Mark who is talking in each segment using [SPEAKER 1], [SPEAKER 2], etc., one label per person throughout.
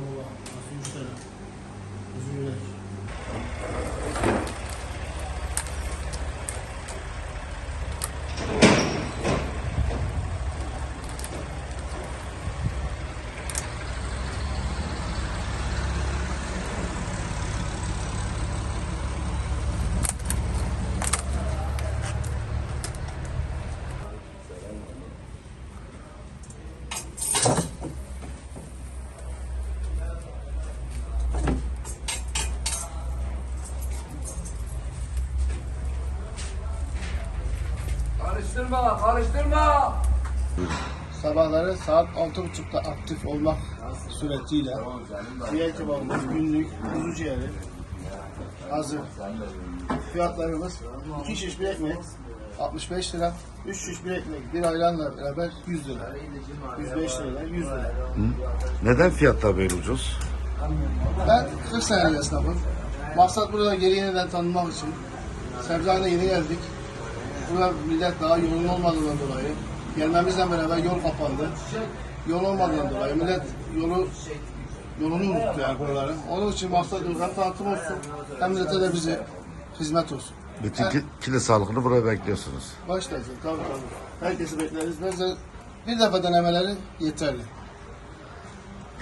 [SPEAKER 1] ものが、そうしたら、Karıştırma, karıştırma.
[SPEAKER 2] Sabahları saat 6.30'da aktif olmak suretiyle ciğer kebabımız günlük kuzu ciğeri hazır. Fiyatlarımız 2 şiş bir ekmek 65 lira, 3 şiş bir ekmek bir ayranla beraber 100 lira. 105 lira, 100 lira.
[SPEAKER 3] Neden fiyatlar böyle ucuz?
[SPEAKER 2] Ben 40 senelik esnafım. Maksat burada geri yeniden tanınmak için. Sebzehan'a yeni geldik. Burada millet daha yoğun olmadığından dolayı. Gelmemizle beraber yol kapandı. Yol olmadığından dolayı millet yolu yolunu unuttu yani buraları. Onun için maksat hem tanıtım olsun hem millete de bize hizmet olsun.
[SPEAKER 3] Bütün
[SPEAKER 2] Ha,
[SPEAKER 3] ki- kilit sağlıkını buraya bekliyorsunuz.
[SPEAKER 2] Başlayacak tabii tabii. Herkesi bekleriz. Bize bir defa denemeleri yeterli.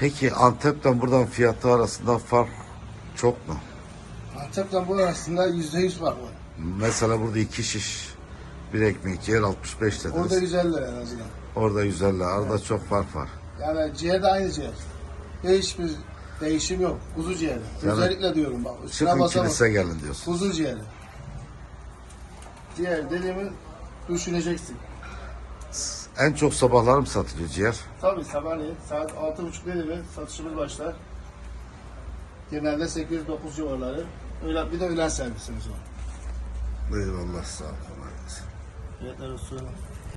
[SPEAKER 3] Peki Antep'ten buradan fiyatı arasında fark çok mu?
[SPEAKER 2] Antep'ten bu arasında yüzde yüz fark var.
[SPEAKER 3] Mesela burada iki şiş bir ekmek yer 65 dediniz.
[SPEAKER 2] Orada 150 lira en azından.
[SPEAKER 3] Orada 150. Arada çok fark var.
[SPEAKER 2] Yani ciğer de aynı ciğer. Hiçbir değişim yok. Kuzu ciğeri.
[SPEAKER 3] Yani-
[SPEAKER 2] Özellikle diyorum bak. Üstüne
[SPEAKER 3] Çıkın
[SPEAKER 2] basa bas.
[SPEAKER 3] kilise gelin diyorsun.
[SPEAKER 2] Kuzu ciğeri. Ciğer dediğimi düşüneceksin.
[SPEAKER 3] En çok sabahlar mı satılıyor ciğer?
[SPEAKER 2] Tabii sabahleyin saat 6.30 dedi mi satışımız başlar. Genelde 8-9 civarları. Öyle, bir de öğlen servisimiz var.
[SPEAKER 3] Eyvallah sağ ol. Kolay gelsin.
[SPEAKER 2] Fiyatlar olsun.